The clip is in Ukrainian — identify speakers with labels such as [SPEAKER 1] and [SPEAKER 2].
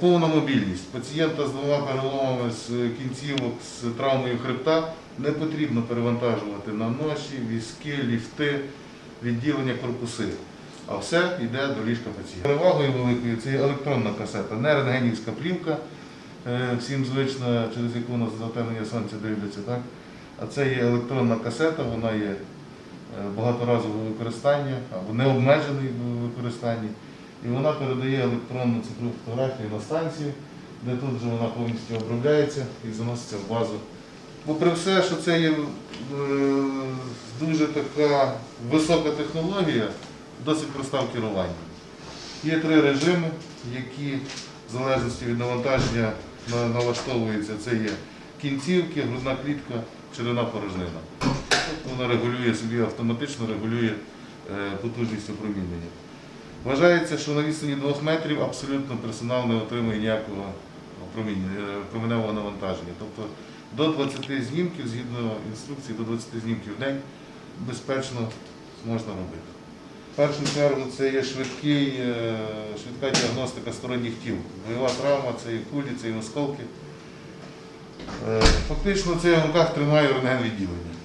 [SPEAKER 1] повна мобільність. Пацієнта з двома переломами з кінцівок, з травмою хребта не потрібно перевантажувати на ноші, візки, ліфти, відділення корпуси. А все йде до ліжка пацієнта. Перевагою великою це електронна касета, не рентгенівська плівка, е, всім звична, через яку у нас затемнення сонця дивляться. Так? А це є електронна касета, вона є е, багаторазового використання або необмежений в використанні. І вона передає електронну цифрову фотографію на станцію, де тут вже вона повністю обробляється і заноситься в базу. Попри все, що це є е, дуже така висока технологія, досить проста в керуванні. Є три режими, які в залежності від навантаження налаштовуються. Це є кінцівки, грудна клітка, ширина порожнина. Вона регулює собі автоматично регулює е, потужність опромінення. Вважається, що на відстані 2 метрів абсолютно персонал не отримує ніякого е, променевого навантаження. Тобто до 20 знімків, згідно інструкції, до 20 знімків в день безпечно можна робити. В першу чергу це є швидкий, е, швидка діагностика сторонніх тіл. Бойова травма, це і кулі, це і осколки. Е, Фактично це я в руках тримаю рентген відділення.